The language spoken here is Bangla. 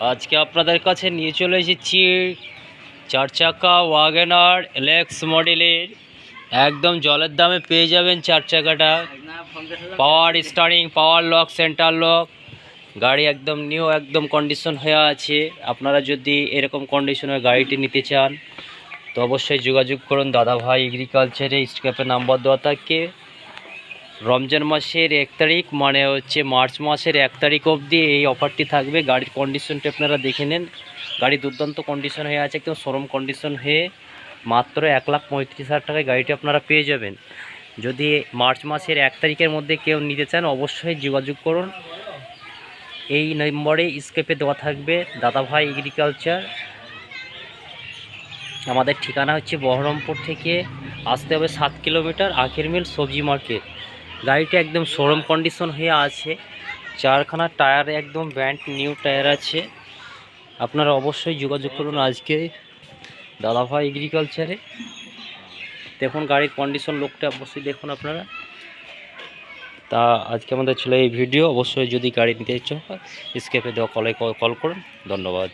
আজকে আপনাদের কাছে নিয়ে চলে এসেছি চার চাকা ওয়াগনার এলেক্স মডেলের। একদম জলের দামে পেয়ে যাবেন চার চাকাটা power steering, power lock, centre lock. গাড়ি একদম নিউ, একদম কন্ডিশন হয়ে আছে। আপনারা যদি এরকম কন্ডিশনের গাড়িটি নিতে চান, তো অবশ্যই যোগাযোগ করুন দাদাভাই এগ্রিকালচারে। স্ক্যাপে নাম্বার দেওয়া থাকে। রমজান মাসের এক তারিখ মানে হচ্ছে মার্চ মাসের এক তারিখ অবধি এই অফারটি থাকবে। গাড়ির কন্ডিশনটি আপনারা দেখে নেন। গাড়ি দুর্দান্ত কন্ডিশন হয়ে আছে, একদম শোরুম কন্ডিশন হয়ে মাত্র এক লাখ পঁয়ত্রিশ হাজার টাকায় গাড়িটি আপনারা পেয়ে যাবেন। যদি মার্চ মাসের এক তারিখের মধ্যে কেউ নিতে চান, অবশ্যই যোগাযোগ করুন। এই নম্বরে স্কেপে দেওয়া থাকবে দাদাভাই এগ্রিকালচার আমাদের ঠিকানা হচ্ছে বহরমপুর থেকে আসতে হবে সাত কিলোমিটার আখের মিল সবজি মার্কেট গাড়িটা একদম শোরুম কন্ডিশন হয়ে আছে। চারখানা টায়ার, একদম ব্যান্ড নিউ টায়ার আছে। আপনারা অবশ্যই যোগাযোগ করুন আজকে দাদাভাই এগ্রিকালচারে দেখুন গাড়ির কন্ডিশন লোকটা অবশ্যই দেখুন আপনারা। তা আজকে আমাদের ছিল এই ভিডিও অবশ্যই যদি গাড়ি নিতে ইচ্ছে হয় স্কেপে দেওয়া কলে কল করুন। ধন্যবাদ।